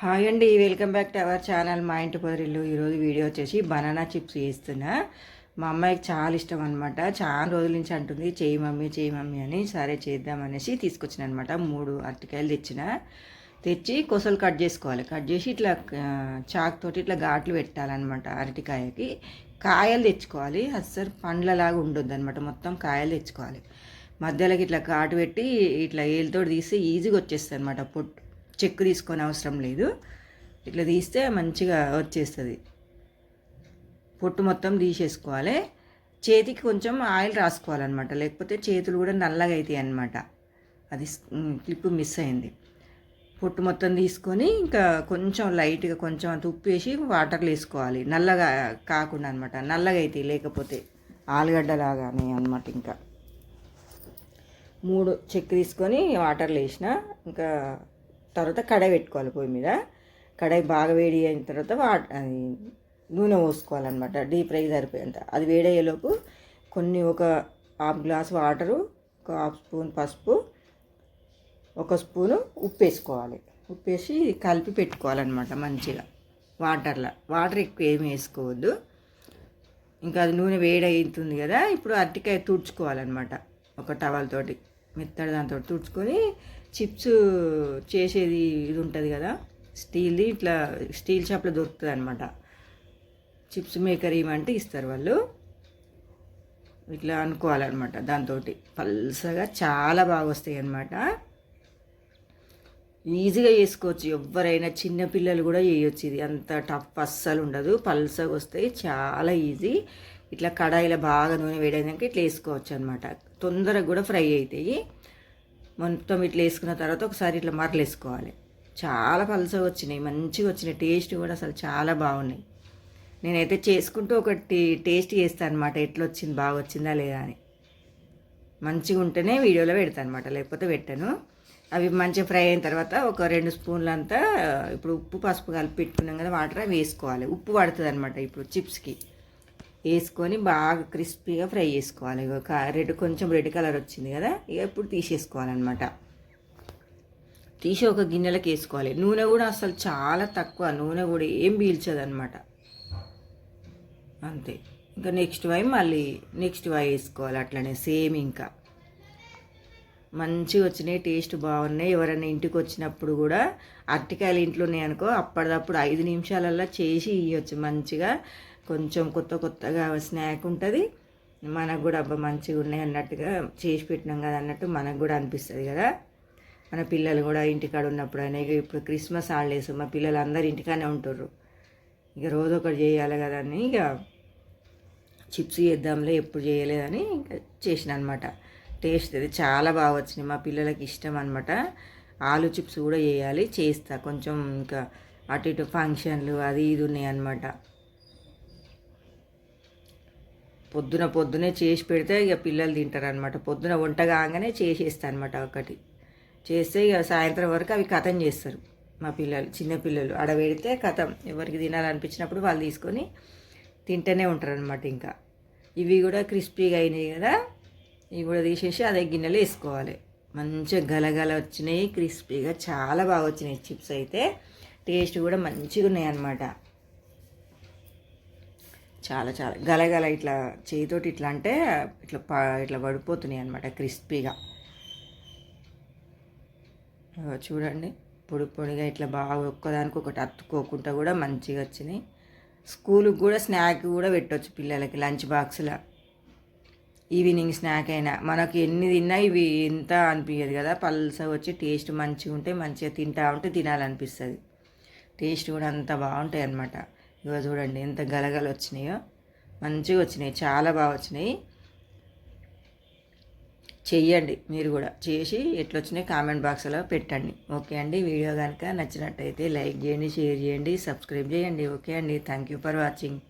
Hi అండి welcome back to our channel. మా ఇంటి పొదరిల్లు ఈరోజు వీడియో వచ్చేసి బనానా చిప్స్ చేస్తున్నా. మా అమ్మాయికి చాలా ఇష్టం అనమాట చాలా రోజుల నుంచి అంటుంది చేయి మమ్మీ చేయి మమ్మీ అని. సరే చేద్దాం అనేసి తీసుకొచ్చిన అనమాట మూడు అరటికాయలు తెచ్చిన. తెచ్చి కొసలు కట్ చేసుకోవాలి. కట్ చేసి ఇట్లా చాక్ తోటి ఇట్లా ఘాట్లు పెట్టాలన్నమాట అరటికాయకి. కాయలు తెచ్చుకోవాలి. అస్సలు పండ్లలాగా ఉండొద్దు అనమాట మొత్తం కాయలు తెచ్చుకోవాలి. మధ్యలోకి ఇట్లా ఘాటు పెట్టి ఇట్లా ఏళ్ళతో తీసి ఈజీగా వచ్చేస్తుంది అనమాట పొట్టు చెక్కు తీసుకొని అవసరం లేదు. ఇట్లా తీస్తే మంచిగా వచ్చేస్తుంది. పొట్టు మొత్తం తీసేసుకోవాలి. చేతికి కొంచెం ఆయిల్ రాసుకోవాలన్నమాట. లేకపోతే చేతులు కూడా నల్లగా అవుతాయి అన్నమాట. అది క్లిప్ మిస్ అయింది. పొట్టు మొత్తం తీసుకొని ఇంకా కొంచెం లైట్గా కొంచెం అంత ఉప్పు వేసి వాటర్లో వేసుకోవాలి. నల్లగా కాకుండా అనమాట నల్లగా అవుతాయి లేకపోతే ఆలుగడ్డలాగానే అనమాట ఇంకా. మూడు చెక్ తీసుకొని వాటర్లో వేసిన. ఇంకా తర్వాత కడాయి పెట్టుకోవాలి పొయ్యి మీద. కడాయి బాగా వేడి అయిన తర్వాత వా అది నూనె పోసుకోవాలన్నమాట. డీప్ ఫ్రై సరిపోయేంత. అది వేడయ్యేలోపు కొన్ని ఒక హాఫ్ గ్లాస్ వాటరు ఒక హాఫ్ స్పూన్ పసుపు ఒక స్పూను ఉప్పు వేసుకోవాలి ఉప్పు వేసి కలిపి పెట్టుకోవాలన్నమాట మంచిగా. వాటర్లో. వాటర్ ఎక్కువ ఏమి వేసుకోవద్దు. ఇంకా అది నూనె వేడి అవుతుంది కదా ఇప్పుడు అరటికాయ తుడుచుకోవాలన్నమాట. ఒక టవల్ తోటి మెత్తడి దాంతో తుడుచుకొని చిప్స్ చేసేది ఇది ఉంటుంది కదా? స్టీల్ది ఇట్లా స్టీల్ షాప్లో దొరుకుతుంది అనమాట చిప్స్ మేకర్ ఇవ్వమంటే ఇస్తారు వాళ్ళు. ఇట్లా అనుకోవాలన్నమాట దాంతో పల్సగా చాలా బాగా వస్తాయి అన్నమాట ఈజీగా చేసుకోవచ్చు. ఎవరైనా చిన్నపిల్లలు కూడా చేయొచ్చు ఇది. అంత టఫ్ అస్సలు ఉండదు. పల్సగా వస్తాయి. చాలా ఈజీ. ఇట్లా కడాయిలో బాగా నూనె వేడైనాక ఇట్లా వేసుకోవచ్చు అనమాట తొందరగా కూడా ఫ్రై అవుతాయి మొత్తం ఇట్లా వేసుకున్న తర్వాత ఒకసారి ఇట్లా మరలేసుకోవాలి చాలా పలుసగా వచ్చినాయి. మంచిగా వచ్చినాయి. టేస్ట్ కూడా అసలు చాలా బాగున్నాయి. నేనైతే చేసుకుంటూ ఒకటి టేస్ట్ చేస్తాను అనమాట ఎట్లా వచ్చింది బాగా వచ్చిందా లేదా అని. మంచిగా ఉంటేనే వీడియోలో పెడతాను అనమాట లేకపోతే పెట్టాను. అవి మంచిగా ఫ్రై అయిన తర్వాత ఒక రెండు స్పూన్లు అంతా ఇప్పుడు ఉప్పు పసుపు కలిపి పెట్టుకున్నాం కదా వాటర్ అవి వేసుకోవాలి. ఉప్పు పడుతుంది అనమాట ఇప్పుడు చిప్స్కి. వేసుకొని బాగా క్రిస్పీగా ఫ్రై చేసుకోవాలి. ఇక క- రెడ్ కొంచెం రెడ్ కలర్ వచ్చింది కదా ఇక ఇప్పుడు తీసేసుకోవాలన్నమాట. తీసి ఒక గిన్నెలకు వేసుకోవాలి. నూనె కూడా అసలు చాలా తక్కువ నూనె కూడా ఏం పీల్చదన్నమాట. అంతే. ఇంకా నెక్స్ట్ వై మళ్ళీ నెక్స్ట్ వై వేసుకోవాలి అట్లనే సేమ్ ఇంకా. మంచిగా వచ్చినాయి టేస్ట్ బాగున్నాయి. ఎవరైనా ఇంటికి వచ్చినప్పుడు కూడా అరటికాయలు ఇంట్లో ఉన్నాయి అనుకో అప్పటిదప్పుడు ఐదు నిమిషాలల్లో చేసి ఇవ్వచ్చు మంచిగా. కొంచెం కొత్త కొత్తగా స్నాక్ ఉంటుంది. మనకు కూడా అబ్బా మంచిగా ఉన్నాయి అన్నట్టుగా చేసి పెట్టినాం కదా అన్నట్టు మనకు కూడా అనిపిస్తుంది కదా. మన పిల్లలు కూడా ఇంటికాడ ఉన్నప్పుడు అయినా ఇక ఇప్పుడు క్రిస్మస్ హాలిడేస్ మా పిల్లలు అందరు ఇంటికానే ఉంటారు ఇక రోజు ఒకటి చేయాలి కదా అని ఇక చిప్స్ చేద్దాంలే ఎప్పుడు చేయలేదని ఇంకా చేసిన అనమాట టేస్ట్ అది చాలా బాగా వచ్చినాయి. మా పిల్లలకి ఇష్టం అనమాట ఆలు చిప్స్ కూడా చేయాలి చేస్తా. కొంచెం ఇంకా అటు ఇటు ఫంక్షన్లు అది ఇది ఉన్నాయి అనమాట పొద్దున పొద్దునే చేసి పెడితే ఇక పిల్లలు తింటారు అనమాట పొద్దున వంట కాగానే చేసేస్తాను అనమాట ఒకటి. చేస్తే ఇక సాయంత్రం వరకు అవి కథం చేస్తారు మా పిల్లలు చిన్నపిల్లలు ఆడ పెడితే కథం. ఎవరికి తినాలనిపించినప్పుడు వాళ్ళు తీసుకొని తింటూనే ఉంటారు అనమాట ఇంకా. ఇవి కూడా క్రిస్పీగా అయినాయి కదా. ఇవి కూడా తీసేసి అదే గిన్నెలో వేసుకోవాలి. మంచిగా గలగల వచ్చినాయి క్రిస్పీగా. చాలా బాగా వచ్చినాయి చిప్స్ అయితే. టేస్ట్ కూడా మంచిగా ఉన్నాయి అన్నమాట చాలా చాలా. గలగల ఇట్లా చేతితోటి ఇట్లా అంటే ఇట్లా ప ఇట్లా పడిపోతున్నాయి అనమాట క్రిస్పీగా. చూడండి పొడి పొడిగా ఇట్లా బాగా ఒక్కదానికి ఒకటి అత్తుకోకుండా కూడా మంచిగా వచ్చినాయి. స్కూల్కి కూడా స్నాక్ కూడా పెట్టవచ్చు పిల్లలకి లంచ్ బాక్స్లో. ఈవినింగ్ స్నాక్ అయినా. మనకి ఎన్ని తిన్నా ఇవి ఎంత అనిపించదు కదా పల్సగా వచ్చి టేస్ట్ మంచిగా ఉంటే మంచిగా తింటా ఉంటే తినాలనిపిస్తుంది. టేస్ట్ కూడా అంత బాగుంటాయి అన్నమాట. ఇగో చూడండి ఎంత గలగల వచ్చినాయో. మంచిగా వచ్చినాయి చాలా బాగా వచ్చినాయి. చెయ్యండి మీరు కూడా. చేసి ఎట్లా వచ్చినాయి కామెంట్ బాక్స్లో పెట్టండి. ఓకే అండి వీడియో కనుక నచ్చినట్టయితే లైక్ చేయండి షేర్ చేయండి సబ్స్క్రైబ్ చేయండి. ఓకే అండి థ్యాంక్ యూ ఫర్ వాచింగ్.